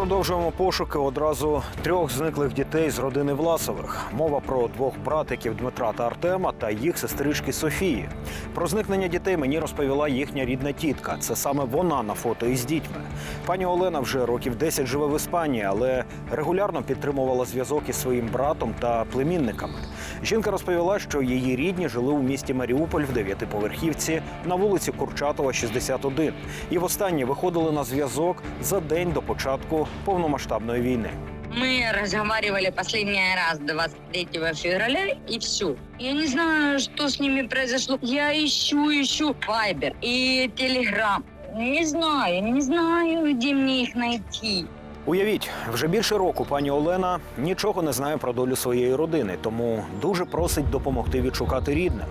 продовжуємо пошуки одразу трьох зниклих дітей з родини Власових. Мова про двох братиків Дмитра та Артема та їх сестрички Софії. Про зникнення дітей мені розповіла їхня рідна тітка. Це саме вона на фото із дітьми. Пані Олена вже років 10 живе в Іспанії, але регулярно підтримувала зв'язок із своїм братом та племінниками. Жінка розповіла, що її рідні жили у місті Маріуполь в дев'ятиповерхівці на вулиці Курчатова, 61. І востаннє виходили на зв'язок за день до початку повномасштабної війни. Мы разговаривали последний раз 23 февраля и все. Я не знаю, что с ними произошло. Я ищу, ищу Вайбер и Телеграм. Не знаю, не знаю, где мне их найти. Уявіть, вже більше року пані Олена нічого не знає про долю своєї родини, тому дуже просить допомогти відшукати рідних.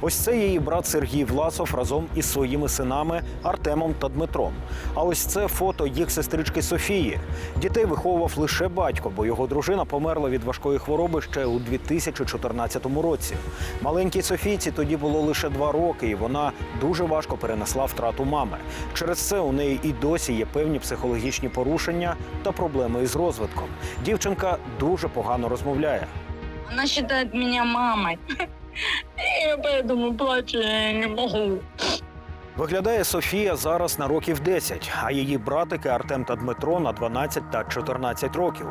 Ось це її брат Сергій Власов разом із своїми синами Артемом та Дмитром. А ось це фото їх сестрички Софії. Дітей виховував лише батько, бо його дружина померла від важкої хвороби ще у 2014 році. Маленькій Софійці тоді було лише два роки, і вона дуже важко перенесла втрату мами. Через це у неї і досі є певні психологічні порушення та проблеми із розвитком. Дівчинка дуже погано розмовляє. Вона вважає мене мамою. Я поэтому плачу, я не могу. Виглядає Софія зараз на років 10, а її братики Артем та Дмитро на 12 та 14 років.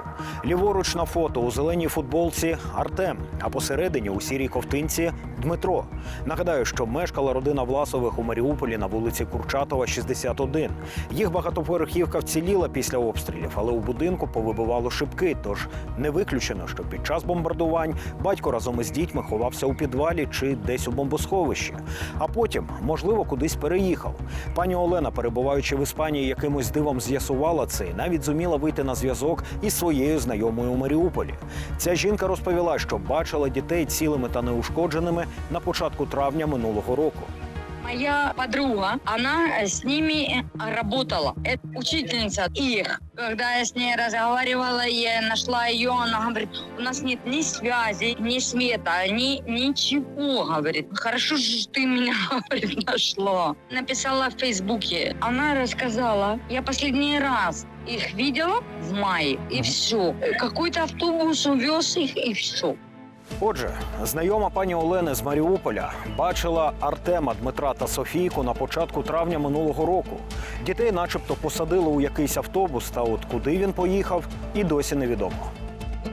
Ліворуч на фото у зеленій футболці Артем, а посередині у сірій ковтинці Дмитро. Нагадаю, що мешкала родина Власових у Маріуполі на вулиці Курчатова, 61. Їх багатоповерхівка вціліла після обстрілів, але у будинку повибивало шибки. Тож не виключено, що під час бомбардувань батько разом із дітьми ховався у підвалі чи десь у бомбосховищі. А потім, можливо, кудись переїхав. Пані Олена, перебуваючи в Іспанії, якимось дивом з'ясувала це навіть зуміла вийти на зв'язок із своєю знайомою у Маріуполі. Ця жінка розповіла, що бачила дітей цілими та неушкодженими на початку травня минулого року. Моя подруга, она с ними работала. Это учительница их. Когда я с ней разговаривала, я нашла ее, она говорит, у нас нет ни связи, ни света, ни ничего, говорит. Хорошо, что ты меня, говорит, нашла. Написала в Фейсбуке. Она рассказала, я последний раз их видела в мае, и все. Какой-то автобус увез их, и все. Отже, знайома пані Олени з Маріуполя бачила Артема, Дмитра та Софійку на початку травня минулого року. Дітей, начебто, посадили у якийсь автобус, та от куди він поїхав, і досі невідомо.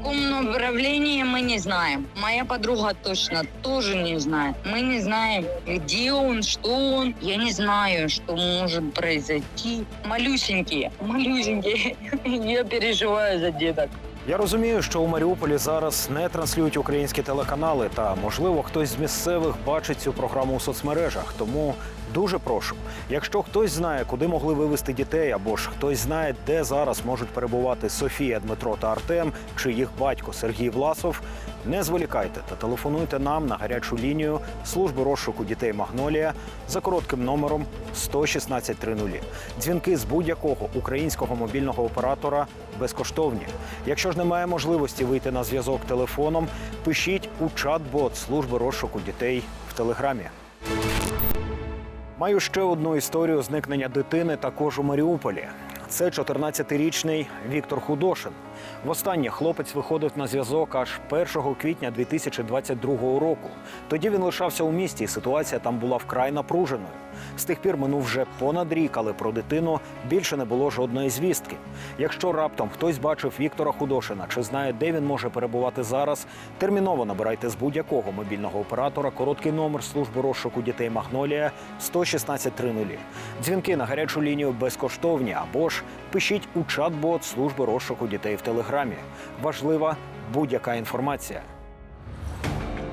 Каком направлении мы не знаем. Моя подруга точно тоже не знает. Мы не знаем, где он, что он. Я не знаю, что может произойти. Малюсенькие, малюсенькие. Я переживаю за деток. Я розумію, що у Маріуполі зараз не транслюють українські телеканали, та можливо хтось з місцевих бачить цю програму у соцмережах. Тому дуже прошу, якщо хтось знає, куди могли вивезти дітей, або ж хтось знає, де зараз можуть перебувати Софія, Дмитро та Артем, чи їх батько Сергій Власов, не зволікайте та телефонуйте нам на гарячу лінію служби розшуку дітей Магнолія за коротким номером 11630. Дзвінки з будь-якого українського мобільного оператора безкоштовні. Якщо ж немає можливості вийти на зв'язок телефоном, пишіть у чат-бот служби розшуку дітей в телеграмі. Маю ще одну історію зникнення дитини також у Маріуполі. Це 14-річний Віктор Худошин. Востаннє хлопець виходив на зв'язок аж 1 квітня 2022 року. Тоді він лишався у місті, і ситуація там була вкрай напруженою. З тих пір минув вже понад рік, але про дитину більше не було жодної звістки. Якщо раптом хтось бачив Віктора Худошина чи знає, де він може перебувати зараз, терміново набирайте з будь-якого мобільного оператора короткий номер служби розшуку дітей Магнолія 11630. Дзвінки на гарячу лінію безкоштовні або ж пишіть у чат-бот служби розшуку дітей в телеграмі. Важлива будь-яка інформація.